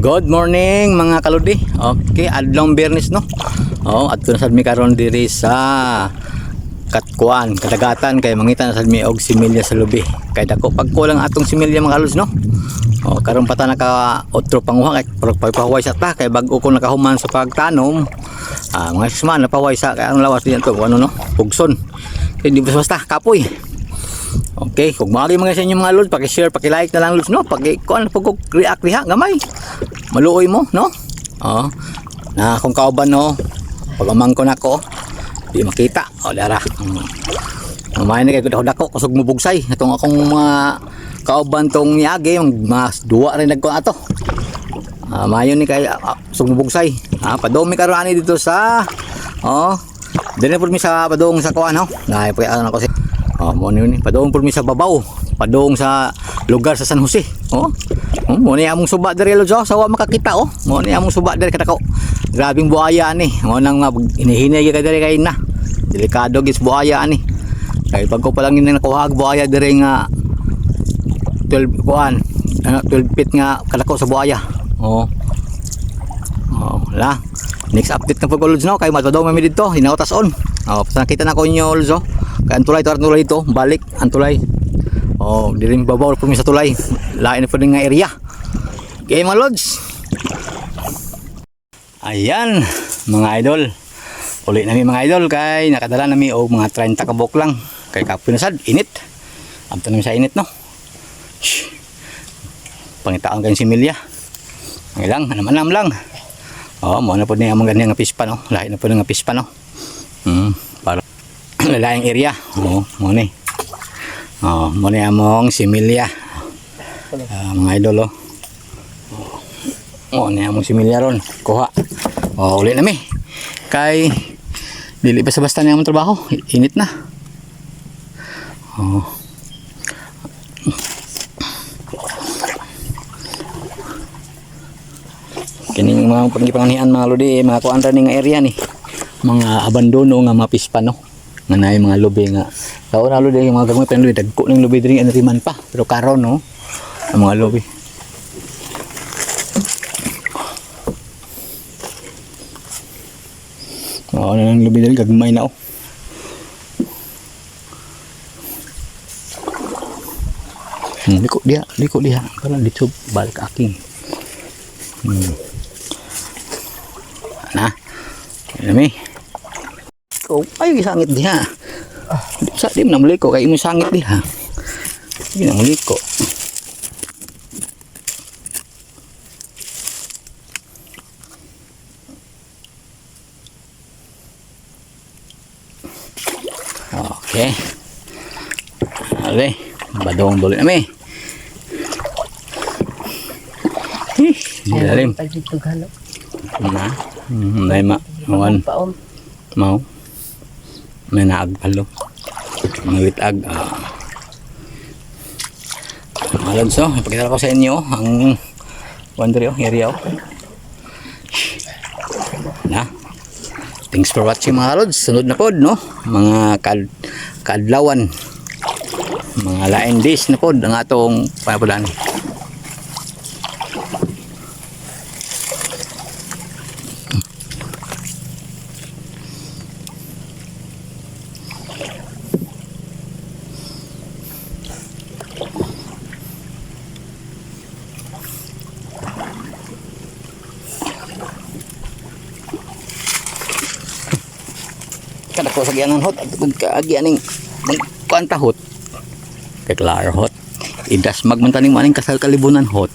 Good morning mga kaludi. Okay, adlong Biyernes no. Oh, at na sad mi karon diri sa Katkuan, kadagatan kay mangita na sad mi og similya sa lubi. Kay dako pagkulang atong similya mga kalos no. Oh, karon pa ta naka otro panguha kay pagpahuway sa ta kay bag-o ko nakahuman sa pagtanom. Ah, mga susman napahuway sa kay ang lawas diyan to ano no, pugson. Kay di basta kapoy. Okay, kung maaari mga sa inyo mga lods, paki-share, paki-like na lang lods, no? Paki, kuan, pag react diha, gamay. Maluoy mo, no? Oo. Na kung kauban, no? Pag ko nako, di makita. O, dara. Hmm. Mamay na kayo dako, kusog mo bugsay. Itong akong mga kauban tong niage, yung mas duwa rin nagko ato. Ah, mayon ni kay uh, kusog mo bugsay. Ah, padomi karon ani dito sa Oh. Dili mi sa padong sa kuan, no? Nay, pa ano ko si Oh, mo ni padong po mi sa babaw. Padong sa lugar sa San Jose. Oh. Oh, mo ni among suba diri lo sa wa makakita oh. Mo ni among suba diri kadako. Grabing buaya ni. Mo nang hinihinay ka diri kay na. Delikado gis buaya ni. Kay pag ko pa lang ini nakuha og buaya diri nga 12 kuan. Ano 12 feet nga kadako sa buaya. Oh. Oh, wala. Next update na po Lods no kay matadaw mami dito hinautas on. Oh, nakita na ko inyo oh. Kay ang tulay to ang tulay ito, balik ang tulay. Oh, dili babaw mi sa tulay. Lain din nga area. Okay mga Lods. Ayan, mga idol. Uli nami mga idol kay nakadala nami og mga 30 kabok lang. Kay kapoy na sad, init. Amto nami sa init no. Shh. Pangitaon kayong similya. Ang ilang, naman lang. Oo, mo na po niya among ganyan nga pispa, no? Lahi na po nga pispa, no? Hmm, lalayang area. Oo, mo ni. Oo, mo ni among similya. Ah, mga idol, oh. Oo, ni among similya ron. Kuha. Oo, uli na mi. Kay, dili pa sa basta among trabaho. Init na. Oo. kining mga pangipanganian mga lodi mga kuan ra ni nga area ni mga abandono nga mga pispa no nga naay mga lubi nga kao na lodi yung mga gagmay pa lodi dagko ning lubi diri aniriman pa pero karon no ang mga lubi Oo na lang lubi diri gagmay na oh Hmm, liko dia, liko dia. Parang dito balik aking. Hmm. Na. Lami. Ko ay sangit diha. Sa di na muliko kay imo sangit diha. Di na muliko. Okay. Ale, badong dulu nami. Ih, lalim. Pagditog halo. Na. Hmm, may ma Paom. mau. May naag palo. Mga witag. Ah. Mga lods. Ipakita ko sa inyo ang wonder oh, area oh. Na. Thanks for watching mga lods. Sunod na pod, no? Mga kad kadlawan. Mga lain days na pod ang atong panapulan. Kada ko sa gianan hot at kung kaagi aning kuanta hot. Kay klar hot. Idas magmantaning maning kasal kalibunan hot